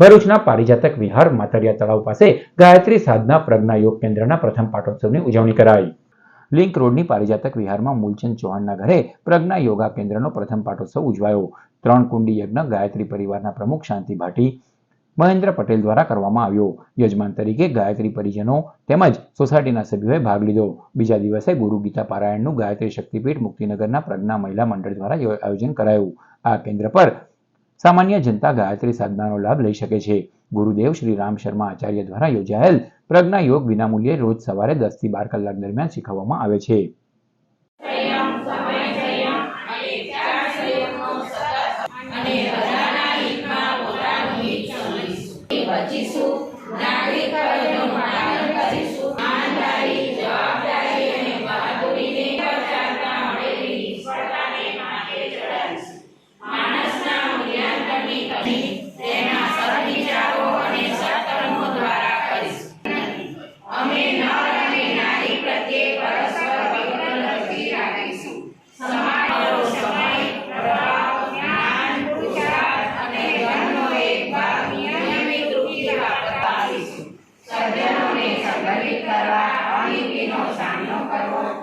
ભરૂચના પારિજાતક વિહાર માતરિયા તળાવ પાસે ગાયત્રી સાધના પ્રજ્ઞા યોગ કેન્દ્રના પ્રથમ પાટોત્સવની ઉજવણી કરાઈ. લિંક રોડની પારિજાતક વિહારમાં મૂલચંદ ચૌહાણના ઘરે પ્રજ્ઞા યોગા કેન્દ્રનો પ્રથમ પાટોત્સવ ઉજવાયો. ત્રણ કુંડી યજ્ઞ ગાયત્રી પરિવારના પ્રમુખ શાંતિ ભાટી, મહેન્દ્ર પટેલ દ્વારા કરવામાં આવ્યો. યજમાન તરીકે ગાયત્રી પરિજનો તેમજ સોસાયટીના સભ્યોએ ભાગ લીધો. બીજા દિવસે ગુરુ ગીતા પારાયણનું ગાયત્રી શક્તિપીઠ મુક્તિનગરના પ્રજ્ઞા મહિલા મંડળ દ્વારા આયોજન કરાયું. આ કેન્દ્ર પર સામાન્ય જનતા ગાયત્રી સાધનાનો લાભ લઈ શકે છે. ગુરુદેવ શ્રી રામ શર્મા આચાર્ય દ્વારા યોજાયેલ પ્રજ્ઞા યોગ વિનામૂલ્યે રોજ સવારે દસથી બાર કલાક દરમિયાન શીખવવામાં આવે છે. નાગરિક પરસ્પર અને ધનનો એક ભાગ નિયમિત રૂપે વાપરતા સજ્જનોને સંગઠિત કરવા અનિતિનો સામનો કરવો